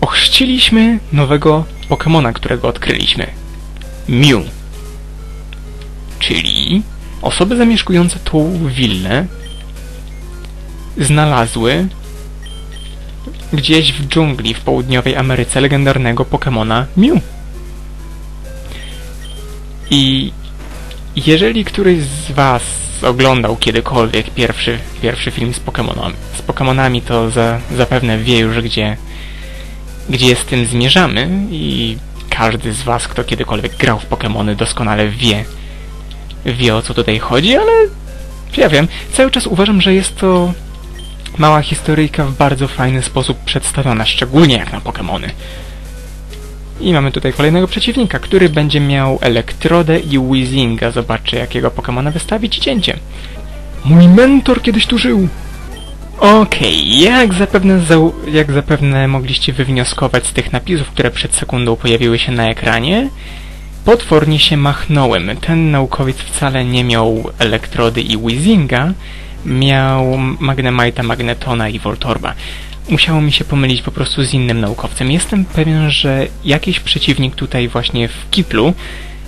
ochrzciliśmy nowego Pokemona, którego odkryliśmy. Mew. Czyli osoby zamieszkujące tą willę znalazły gdzieś w dżungli w południowej Ameryce legendarnego Pokemona Mew. I jeżeli któryś z Was oglądał kiedykolwiek pierwszy, pierwszy film z Pokemonami, z Pokemonami, to za, zapewne wie już, gdzie, gdzie z tym zmierzamy i każdy z Was, kto kiedykolwiek grał w Pokemony, doskonale wie, wie o co tutaj chodzi, ale ja wiem, cały czas uważam, że jest to mała historyjka w bardzo fajny sposób przedstawiona, szczególnie jak na Pokemony. I mamy tutaj kolejnego przeciwnika, który będzie miał Elektrodę i Weezinga. Zobaczcie, jakiego Pokemona wystawić i cięcie. Mój mentor kiedyś tu żył! Okej, jak, zapewne jak zapewne mogliście wywnioskować z tych napisów, które przed sekundą pojawiły się na ekranie, potwornie się machnąłem. Ten naukowiec wcale nie miał Elektrody i Weezinga, miał Magnemite'a, Magnetona i Voltorba musiało mi się pomylić po prostu z innym naukowcem. Jestem pewien, że jakiś przeciwnik tutaj właśnie w Kitlu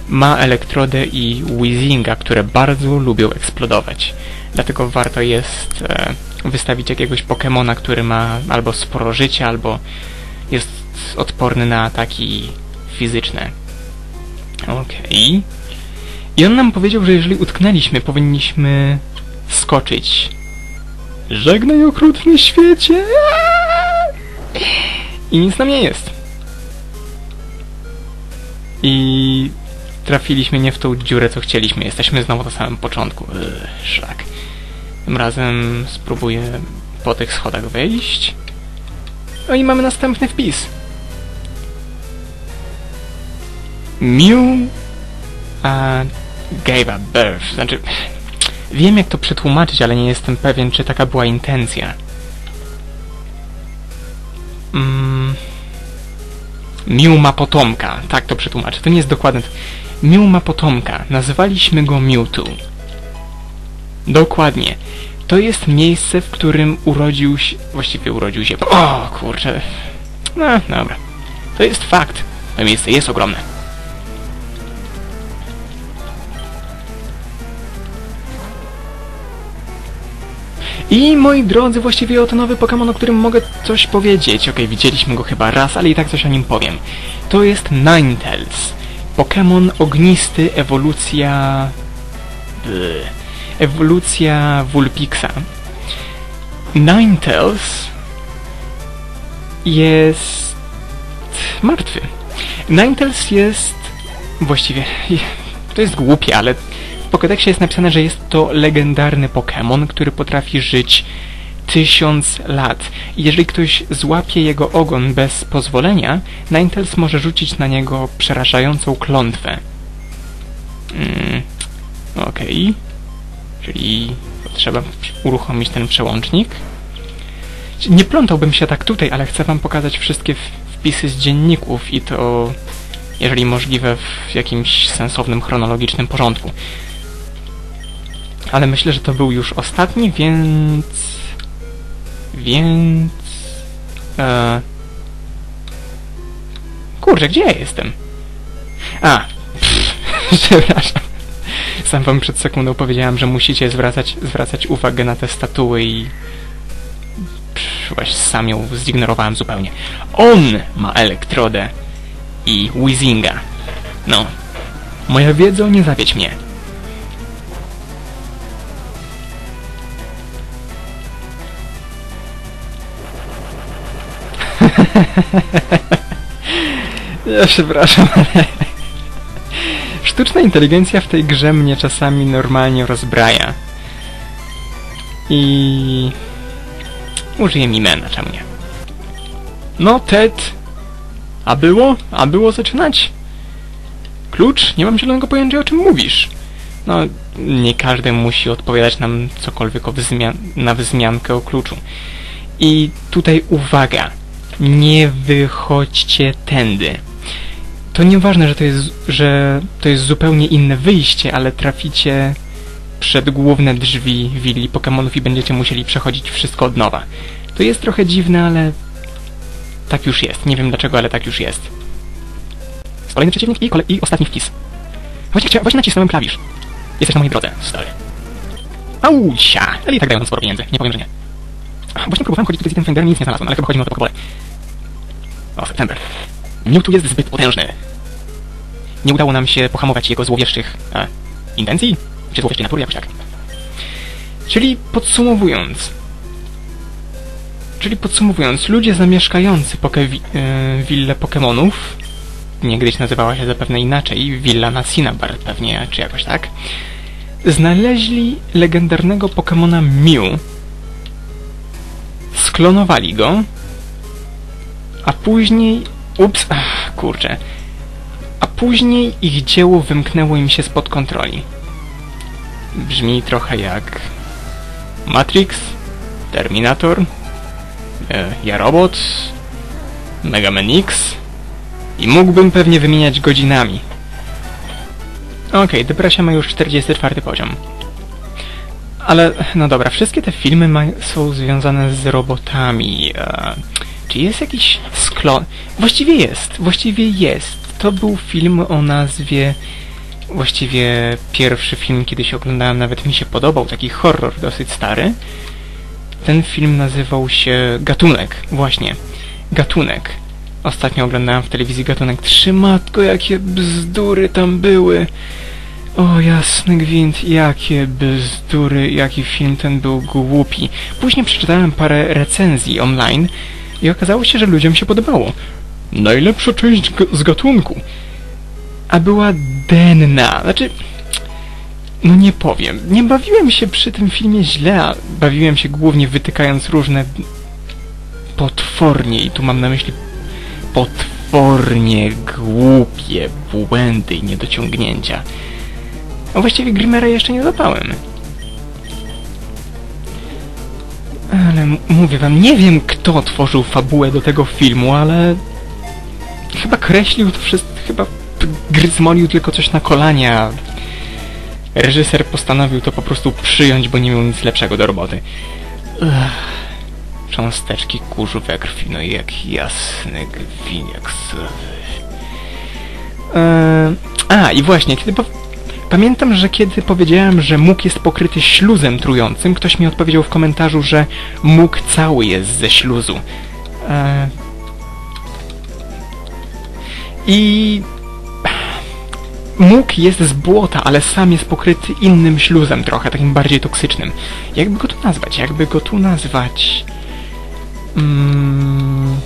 ma elektrodę i Weezinga, które bardzo lubią eksplodować. Dlatego warto jest e, wystawić jakiegoś Pokemona, który ma albo sporo życia, albo jest odporny na ataki fizyczne. Okej. Okay. I on nam powiedział, że jeżeli utknęliśmy, powinniśmy skoczyć Żegnaj okrutny świecie! I nic nam nie jest. I trafiliśmy nie w tą dziurę, co chcieliśmy. Jesteśmy znowu na samym początku. Ugh, szlak. Tym razem spróbuję po tych schodach wejść. No i mamy następny wpis. Mew uh, gave a birth. Znaczy, Wiem jak to przetłumaczyć, ale nie jestem pewien, czy taka była intencja. Mm. Ma potomka. Tak to przetłumaczę. To nie jest dokładne. Miu ma potomka. Nazywaliśmy go Mewtwo. Dokładnie. To jest miejsce, w którym urodził się... Właściwie urodził się... O, kurczę. No, dobra. To jest fakt. To miejsce jest ogromne. I moi drodzy, właściwie oto nowy Pokémon, o którym mogę coś powiedzieć. Okay, widzieliśmy go chyba raz, ale i tak coś o nim powiem. To jest Ninetales. Pokémon ognisty, ewolucja... Bleh. Ewolucja Vulpixa. Ninetales jest martwy. Ninetales jest właściwie... To jest głupie, ale w Pokédexie jest napisane, że jest to legendarny Pokémon, który potrafi żyć tysiąc lat. Jeżeli ktoś złapie jego ogon bez pozwolenia, Ninetales może rzucić na niego przerażającą klątwę. Mm, Okej. Okay. Czyli trzeba uruchomić ten przełącznik. Nie plątałbym się tak tutaj, ale chcę wam pokazać wszystkie wpisy z dzienników i to, jeżeli możliwe, w jakimś sensownym, chronologicznym porządku. Ale myślę, że to był już ostatni, więc... Więc... E... Kurczę, gdzie ja jestem? A! Przepraszam. Sam wam przed sekundą powiedziałem, że musicie zwracać, zwracać uwagę na te statuły i... Właśnie sam ją zignorowałem zupełnie. On ma elektrodę i Weezinga. No. Moja wiedza nie zawiedź mnie. ja przepraszam, ale... Sztuczna inteligencja w tej grze mnie czasami normalnie rozbraja. I... Użyję Mimena, czemu nie? No, Ted... A było? A było zaczynać? Klucz? Nie mam zielonego pojęcia, o czym mówisz. No, nie każdy musi odpowiadać nam cokolwiek o wzmian na wzmiankę o kluczu. I tutaj uwaga nie wychodźcie tędy. To nieważne, że to jest, że to jest zupełnie inne wyjście, ale traficie przed główne drzwi willi Pokémonów i będziecie musieli przechodzić wszystko od nowa. To jest trochę dziwne, ale tak już jest. Nie wiem dlaczego, ale tak już jest. Kolejny przeciwnik i, kole i ostatni wpis. Właśnie, właśnie nacisnąłem klawisz. Jesteś na mojej drodze, stary. Ausia! Ale i tak dają sporo pieniędzy, nie powiem, że nie. Właśnie próbowałem chodzić tutaj z tym Finderem i nic nie znalazłem, ale chyba chodzi mi o to pokebole. O, September. Mewtwo jest zbyt potężny. Nie udało nam się pohamować jego złowieszczych e, intencji? Czy złowieszczej natury, jakoś tak. Czyli podsumowując... Czyli podsumowując, ludzie zamieszkający poke e, willę Pokemonów, niegdyś nazywała się zapewne inaczej, willa na Cinnabar pewnie, czy jakoś tak, znaleźli legendarnego Pokemona Mew, sklonowali go, a później... Ups, ach, kurczę. Później ich dzieło wymknęło im się spod kontroli. Brzmi trochę jak... Matrix, Terminator, e, Ja Robot, Mega Man X i mógłbym pewnie wymieniać godzinami. Okej, depresja ma już 44 poziom. Ale, no dobra, wszystkie te filmy są związane z robotami. E, czy jest jakiś sklon? Właściwie jest, właściwie jest. To był film o nazwie... Właściwie pierwszy film, kiedy się oglądałem, nawet mi się podobał, taki horror dosyć stary. Ten film nazywał się Gatunek, właśnie. Gatunek. Ostatnio oglądałem w telewizji Gatunek 3. Matko, jakie bzdury tam były. O jasny gwint, jakie bzdury, jaki film ten był głupi. Później przeczytałem parę recenzji online i okazało się, że ludziom się podobało. Najlepsza część z gatunku. A była denna. Znaczy, no nie powiem. Nie bawiłem się przy tym filmie źle, a bawiłem się głównie wytykając różne potwornie, i tu mam na myśli potwornie głupie błędy i niedociągnięcia. A właściwie Grimera jeszcze nie zapałem. Ale mówię wam, nie wiem kto tworzył fabułę do tego filmu, ale chyba kreślił to wszystko, chyba gryzmolił tylko coś na kolanie, a reżyser postanowił to po prostu przyjąć, bo nie miał nic lepszego do roboty. Ugh. Cząsteczki kurzu we krwi, no jak jasny gwiniak. Eee, a, i właśnie, kiedy po... Pamiętam, że kiedy powiedziałem, że mógł jest pokryty śluzem trującym, ktoś mi odpowiedział w komentarzu, że mógł cały jest ze śluzu. Eee... I... Mógł jest z błota, ale sam jest pokryty innym śluzem trochę, takim bardziej toksycznym. Jakby go tu nazwać? Jakby go tu nazwać... Mm...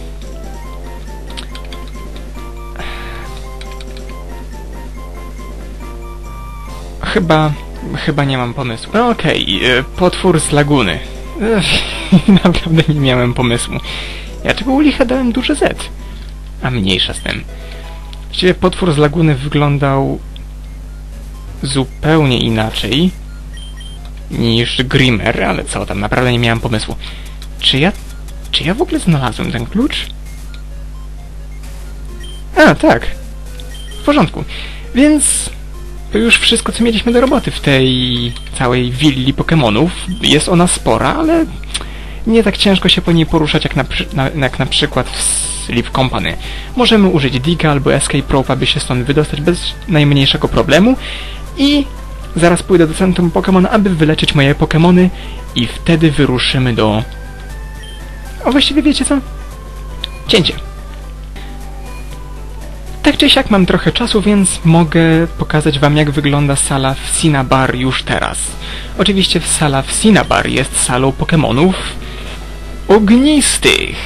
Chyba... Chyba nie mam pomysłu. No okej, e, potwór z laguny. Ech, Naprawdę nie miałem pomysłu. Ja czego u licha dałem duże Z. A mniejsza z tym. Właściwie potwór z laguny wyglądał zupełnie inaczej niż Grimmer, ale co tam, naprawdę nie miałem pomysłu. Czy ja... czy ja w ogóle znalazłem ten klucz? A, tak. W porządku. Więc to już wszystko, co mieliśmy do roboty w tej całej willi Pokemonów. Jest ona spora, ale nie tak ciężko się po niej poruszać jak na, na, jak na przykład w Sleep Company. Możemy użyć Diga albo Escape Rope, aby się stąd wydostać bez najmniejszego problemu i zaraz pójdę do centrum Pokémon, aby wyleczyć moje Pokémony i wtedy wyruszymy do... A właściwie wiecie co? Cięcie. Tak czy siak mam trochę czasu, więc mogę pokazać wam jak wygląda sala w Cinnabar już teraz. Oczywiście sala w Cinnabar jest salą Pokémonów ognistych.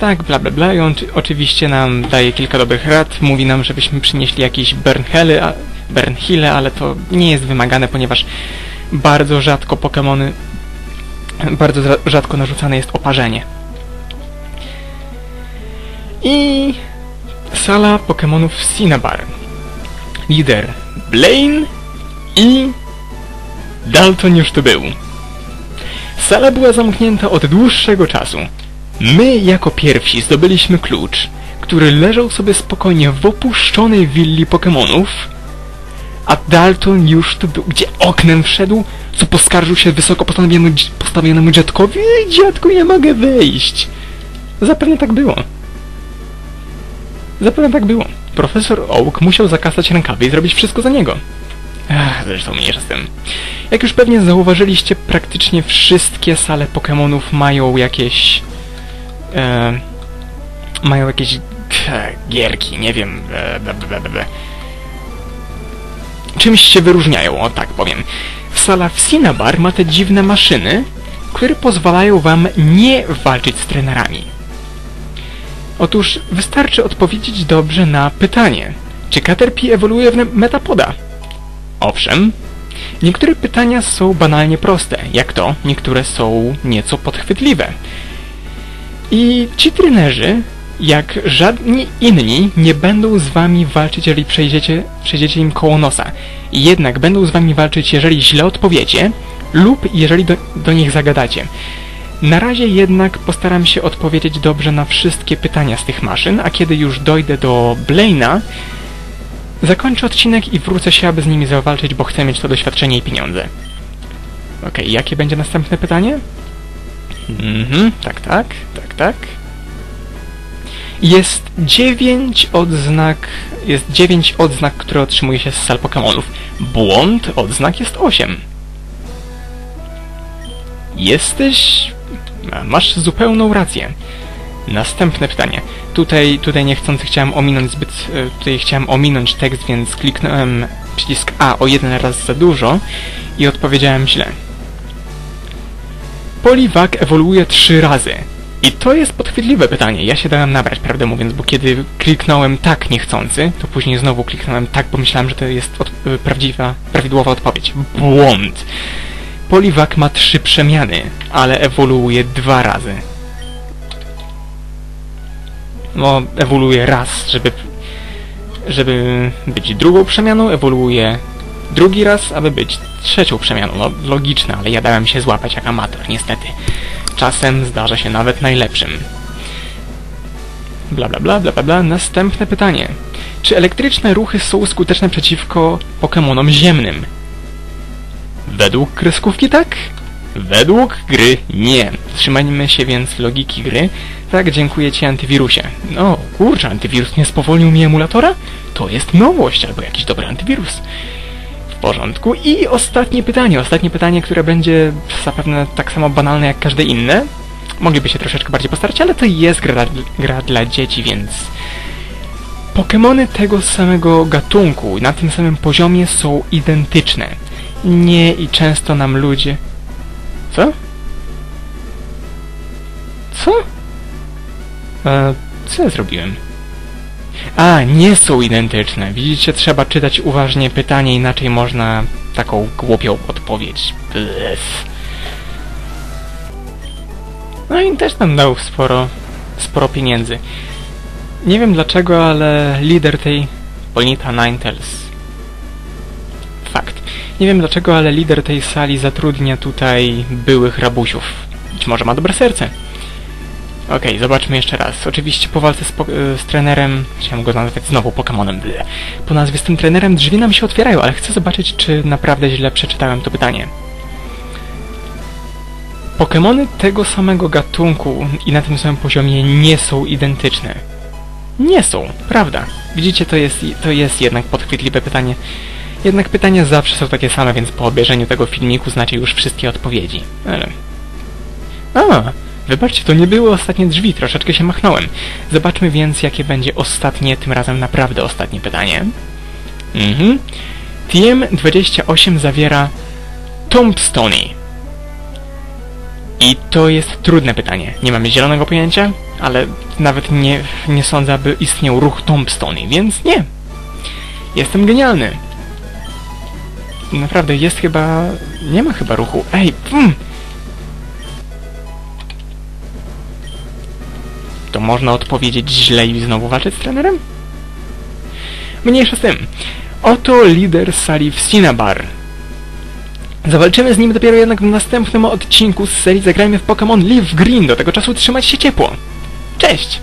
Tak, bla bla bla i on czy- oczywiście nam daje kilka dobrych rad, mówi nam, żebyśmy przynieśli jakieś Bernhille, a, Bernhille, ale to nie jest wymagane, ponieważ bardzo rzadko Pokémony, bardzo za- rzadko narzucane jest oparzenie. I sala Pokémonów Cinnabar. Lider Blaine i Dalton już tu był. Sala była zamknięta od dłuższego czasu. My jako pierwsi zdobyliśmy klucz, który leżał sobie spokojnie w opuszczonej willi Pokémonów, a Dalton już tu był, gdzie oknem wszedł, co poskarżył się wysoko postawionemu, postawionemu dziadkowi. Dziadku, nie mogę wyjść. Zapewne tak było. Zapewne tak było. Profesor Oak musiał zakasać rękawy i zrobić wszystko za niego. Ach, zresztą mniejsza z tym. Jak już pewnie zauważyliście, praktycznie wszystkie sale Pokémonów mają jakieś... E, mają jakieś e, gierki, nie wiem... E. Czymś się wyróżniają, o tak powiem. Sala w Cinnabar ma te dziwne maszyny, które pozwalają wam nie walczyć z trenerami. Otóż wystarczy odpowiedzieć dobrze na pytanie, czy Caterpie ewoluuje w Metapoda? Owszem. Niektóre pytania są banalnie proste, jak to niektóre są nieco podchwytliwe. I ci trenerzy, jak żadni inni, nie będą z wami walczyć, jeżeli przejdziecie, przejdziecie im koło nosa. Jednak będą z wami walczyć, jeżeli źle odpowiecie lub jeżeli do, do nich zagadacie. Na razie jednak postaram się odpowiedzieć dobrze na wszystkie pytania z tych maszyn, a kiedy już dojdę do Blaina, zakończę odcinek i wrócę się, aby z nimi zawalczyć, bo chcę mieć to doświadczenie i pieniądze. Okej, okay, jakie będzie następne pytanie? Mhm, tak, tak, tak, tak. Jest 9 odznak, jest 9 odznak, które otrzymuje się z sal Pokémonów. Błąd, odznak jest 8. Jesteś... Masz zupełną rację. Następne pytanie. Tutaj, tutaj niechcący chciałem ominąć zbyt... E, tutaj chciałem ominąć tekst, więc kliknąłem przycisk A o jeden raz za dużo i odpowiedziałem źle. Poliwag ewoluuje trzy razy. I to jest podchwytliwe pytanie. Ja się dałem nabrać, prawdę mówiąc, bo kiedy kliknąłem tak niechcący, to później znowu kliknąłem tak, bo myślałem, że to jest e, prawdziwa, prawidłowa odpowiedź. Błąd. Poliwak ma trzy przemiany, ale ewoluuje dwa razy. No, ewoluuje raz, żeby, żeby być drugą przemianą, ewoluuje drugi raz, aby być trzecią przemianą. No, logiczne, ale ja dałem się złapać jak amator, niestety. Czasem zdarza się nawet najlepszym. Bla bla bla bla bla bla. Następne pytanie. Czy elektryczne ruchy są skuteczne przeciwko Pokémonom ziemnym? Według kreskówki tak? Według gry nie. Trzymajmy się więc logiki gry. Tak, dziękuję Ci antywirusie. No, kurczę, antywirus nie spowolnił mi emulatora? To jest nowość, albo jakiś dobry antywirus. W porządku. I ostatnie pytanie. Ostatnie pytanie, które będzie zapewne tak samo banalne jak każde inne. Mogliby się troszeczkę bardziej postarać, ale to jest gra, gra dla dzieci, więc... Pokémony tego samego gatunku na tym samym poziomie są identyczne. Nie i często nam ludzie... Co? Co? E, co ja zrobiłem? A, nie są identyczne. Widzicie, trzeba czytać uważnie pytanie, inaczej można taką głupią odpowiedź. Blech. No i też nam dał sporo, sporo pieniędzy. Nie wiem dlaczego, ale lider tej Bonita Ninetales nie wiem dlaczego, ale lider tej sali zatrudnia tutaj byłych rabusiów. Być może ma dobre serce. Okej, okay, zobaczmy jeszcze raz. Oczywiście po walce z, po z trenerem... Chciałem go nazwać znowu Pokemonem. Po nazwie z tym trenerem drzwi nam się otwierają, ale chcę zobaczyć, czy naprawdę źle przeczytałem to pytanie. Pokemony tego samego gatunku i na tym samym poziomie nie są identyczne. Nie są, prawda. Widzicie, to jest, to jest jednak podchwytliwe pytanie. Jednak pytania zawsze są takie same, więc po obejrzeniu tego filmiku znacie już wszystkie odpowiedzi. Ale... A, wybaczcie, to nie były ostatnie drzwi, troszeczkę się machnąłem. Zobaczmy więc, jakie będzie ostatnie, tym razem naprawdę ostatnie pytanie. Mhm. TM28 zawiera Tombstone. I to jest trudne pytanie. Nie mamy zielonego pojęcia, ale nawet nie, nie sądzę, aby istniał ruch Tombstone, więc nie. Jestem genialny. Naprawdę, jest chyba... Nie ma chyba ruchu. Ej, mm. To można odpowiedzieć źle i znowu walczyć z trenerem? Mniejsza z tym. Oto lider sali w Cinnabar. Zawalczymy z nim dopiero jednak w następnym odcinku z serii Zagrajmy w Pokémon Live Green. Do tego czasu trzymać się ciepło. Cześć!